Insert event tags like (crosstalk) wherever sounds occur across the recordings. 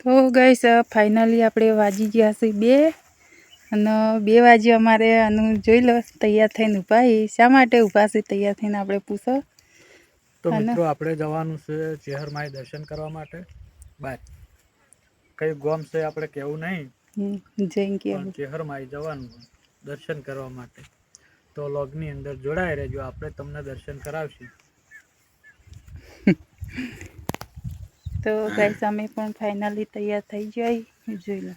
તો ગઈશ ફાઇનલી આપણે વાજી ગયા છે બે. અને બે વાજી અમારે આનું જોઈ લો તૈયાર થઈને ઊભા શા માટે ઊભા છે? તૈયાર થઈને આપણે પૂછો. તો મિત્રો આપણે જવાનું છે ચેહરમાઈ દર્શન કરવા માટે. બાય. કઈ ગોમ છે આપણે કેવું નહીં કે પણ ચેહરમાઈ જવાનું દર્શન કરવા માટે. તો લોગની અંદર જોડાઈ રહેજો આપણે તમને દર્શન કરાવશું. (laughs) તો ગાઈસ અમે પણ ફાઇનલી તૈયાર થઈ જાય જોઈ લો.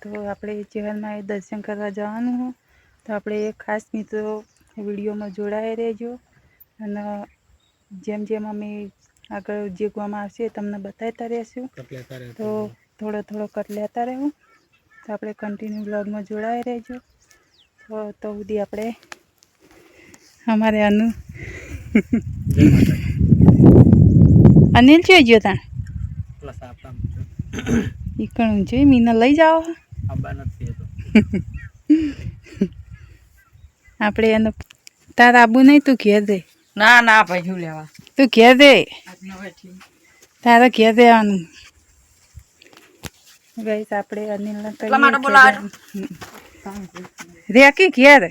તો આપણે જીવનમાં એ દર્શન કરવા જવાનું હોય તો આપણે ખાસ મિત્રો વિડીયોમાં જોડાઈ રહેજો. અને જેમ જેમ અમે આગળ જે ગામ આવશે તમને બતાવતા રહેશું. તો થોડો થોડો કટ લેતા રહેવું તો આપણે કન્ટિન્યુ બ્લોગમાં જોડાઈ રહેજો. તો તો સુધી આપણે અમારે માતાજી. અનિલ છે ગયો ત્યાં નીકળું છે મીને લઈ જાઓ. આંબા નથી એ તો આપણે એનો તાર આબુ નહીં તું ઘેર દે. ના ના ભાઈ શું લેવા. તું ઘેર દે. તારે ઘેર દેવાનું. ગઈ આપણે અનિલ ને રેકી ઘેર.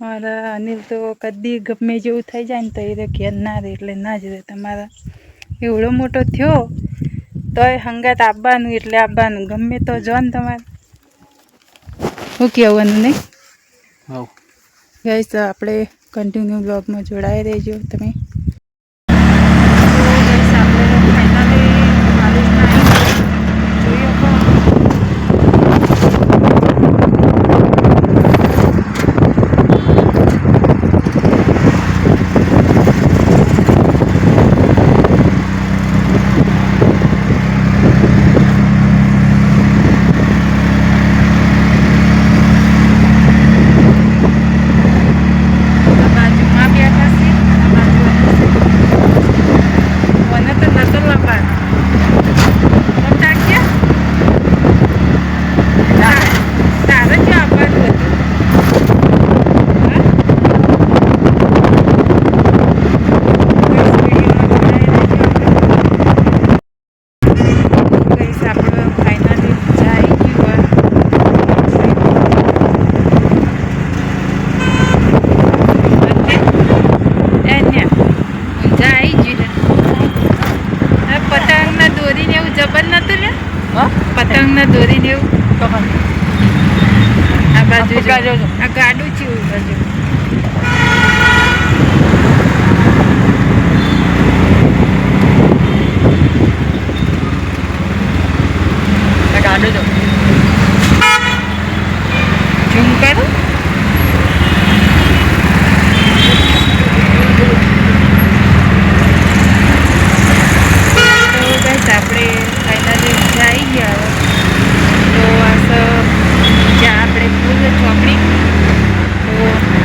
મારા અનિલ તો કદી ગમે જેવું થઈ જાય ને તો એ રે ઘેર ના રહે એટલે ના જ રહે તમારા એવડો મોટો થયો તોય હંગાત આવવાનું એટલે આવવાનું ગમે તો જો ને તમારે. શું કહેવાનું નહીં? ગઈસ આપણે કન્ટિન્યુ બ્લોગમાં જોડાઈ રહેજો. તમે બાજુમાં બેઠા છે આ બાજુ મને તો નતો લંબાનો લંબતા ગયા તારે ક્યાં આવવાનું હતું હા? બસ વિડીયોમાં જોડાઈ રહેજો આપણે. ગઈસ આપણે ફાઇનલી જાય ગયું પતંગ ના જબર નતું ને? પતંગ ના દોરીને એવું. આ બાજુ. આ ગાડું છે. બાજુ. ગાડું જો ઝૂમ કરો તો guys, આપણે ફાઇનલી આવી ગયા હવે. તો આ સ- જ્યાં આપણે ફૂલ ચોકડી તો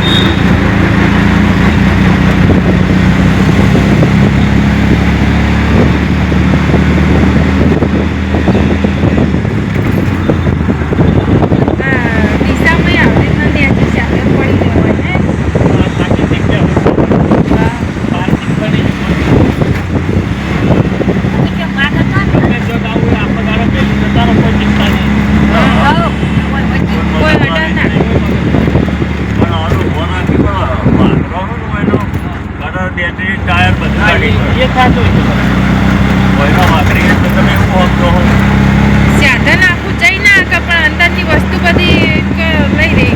આ દિશામાં આવડે નથી હજી ચાલે પડી જવાય ને હા કોઈ હડા ના ટાયર બધા એ થતું સાધન આખું જઈ ના પણ અંદરની વસ્તુ બધી ક- લઈ રહી.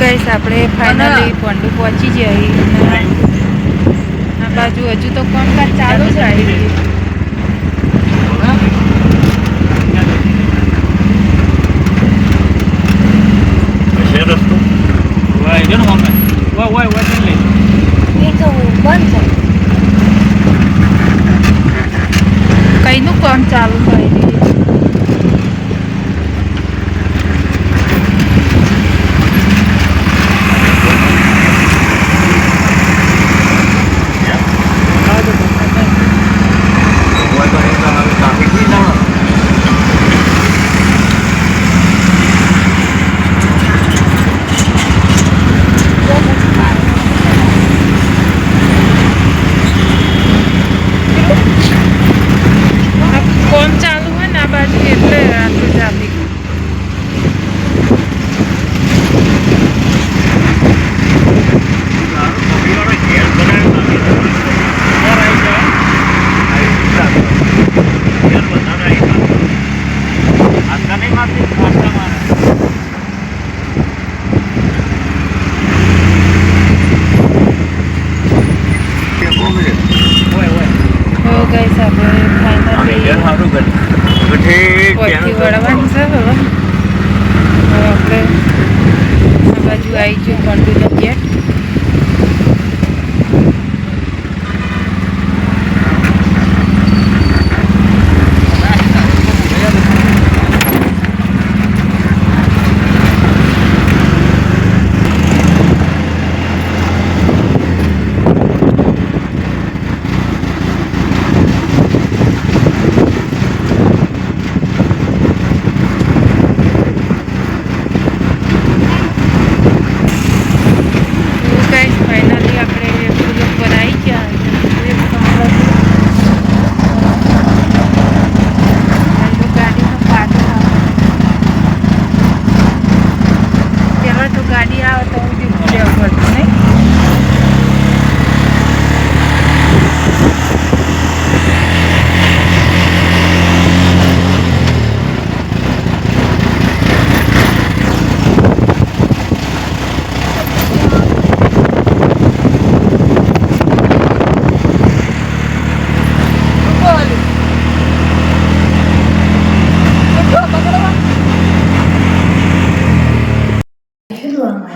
ગાઈસ આપણે ફાઇનલી પંડુ પહોંચી જઈ આ બાજુ હજુ તો કામકાજ ચાલુ છે આવી છે જો લે કઈનું કામ ચાલુ?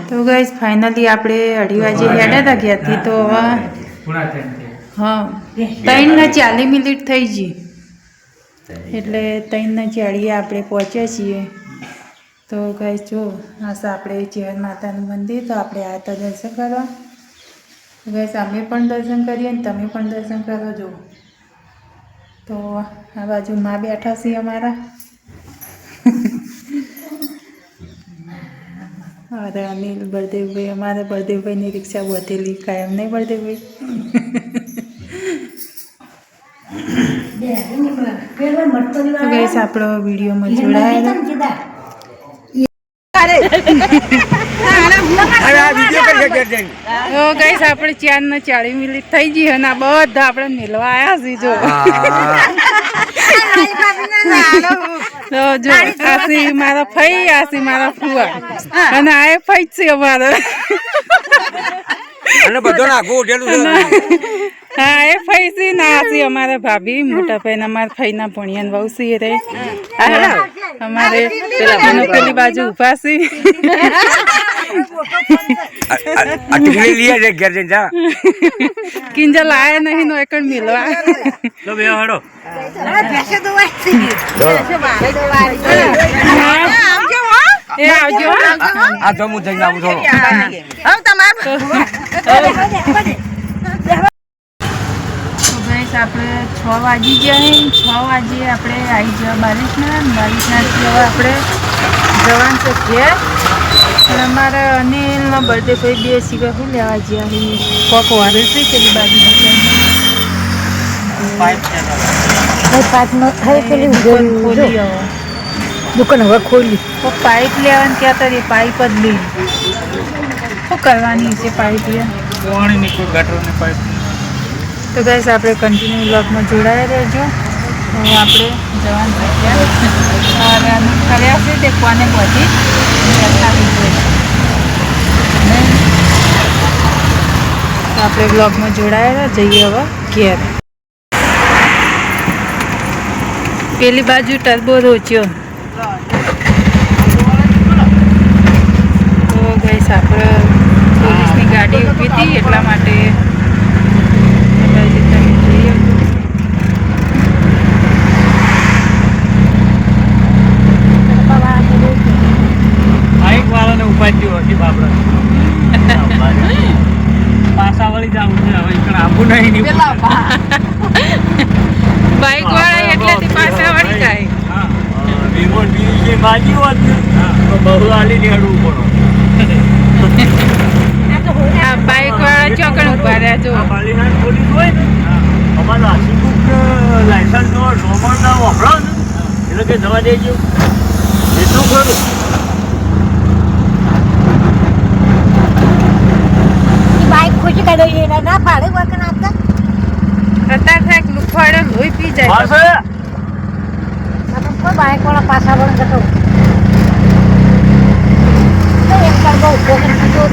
તો ગાઈસ ફાઇનલી આપણે અઢી વાગે હેડ્યા હતા ઘેરથી તો હવે. હા ત્રણ ને ચાલીસ મિનિટ થઈ ગઈ. એટલે ત્રણ ને ચાળીએ આપણે પહોંચ્યા છીએ. તો ગાઈસ જો આ છે આપણે ચેહર માતાનું મંદિર તો આપણે આ હતા દર્શન કરવા. ગાઈસ અમે પણ દર્શન કરીએ ને તમે પણ દર્શન કરો જો તો આ બાજુ માં બેઠા છીએ અમારા. અરે અનિલ બળદેવભાઈ અમારે બળદેવભાઈની રિક્ષા વધેલી કાયમ નહીં બળદેવભાઈ? તો ગઈશ આપણો વિડીયોમાં જોડાયેલો. તો ગઈશ આપણે ચાર ને ચાલીસ મિનિટ થઈ ગઈ અને આ બધા આપણે મિલવા આવ્યા છીએ જો. તો જો આસી મારા ફઈ આસી મારા ફુવા. અને આ એ ફઈ છે અમારો. અને બધો નાખું ઉઠેલું છે. હા એ ફઈ છે ને આસી અમારા ભાભી મોટા ભાઈ અમારા ફઈના ભણિયાન બહુ સી રે અમારે પેલી બાજુ ઊભા છે. આ ટીકડી છે ઘેર જઈને જા કિંજલ આયા નહીં નો એકણ મિલવા તો બે હડો એ આવજો આ તો હું જઈને આવું તો ગાઈસ આપણે છ વાગી ગયા છે. છ વાગે આપણે આવી ગયા બારિશના બારિશનાથી હવે આપણે જવાનું છે ઘેર. અને અમારા અનિલનો બર્થડે ભાઈ બે સિવાય શું લેવા ગયા કોક વારે છે પેલી બાજુ દુકાન હવે દુકાન હવે ખોલી. પાઇપ લેવાની કહેતા હતી પાઇપ જ લઈ શું કરવાની છે પાઇપ લે કોઈ ગટરની પાઇપ તો ગાઈસ આપણે કન્ટિન્યુ બ્લોગમાં જોડાયા રહેજો. હવે આપણે જવાનું અમે કર્યા છે તે કોને બધી બેઠા લીધું આપણે બ્લોગમાં જોડાયેલા જઈએ હવે ઘેર. પેલી બાજુ ટર્બો રોચ્યો. તો ગઈશ આપણે પોલીસની ગાડી ઊભી હતી એટલા માટે ઉપાડ્યું હતી બાપડા. (laughs) પાસા વળી જવું છે હવે ઈકણ આવું નહીં ની બાઈક વાળા એટલેથી પાછા વળી જાય હા. વિમોટ બીજી જે બાજી વાત તો બહુ આલી નીકળવું પડે. આ બાઈક વાળા ચોકડ ઊભા રહ્યા જો. આ પોલીસ હોય ને અમારા આશીકુક લાયસન્સ નો નોમર ના વાપરો ને એટલે કે જવા દેજો. એટલું ખરું બાઈક ના પાડે વખત આપતા? અત્યારે થાય લુખવાડે લોહી પી જાય. પાસે કોઈ બાઈક વાળા પાછા વળે જતો. તો એમ કરવો ઊભો કરીને કીધું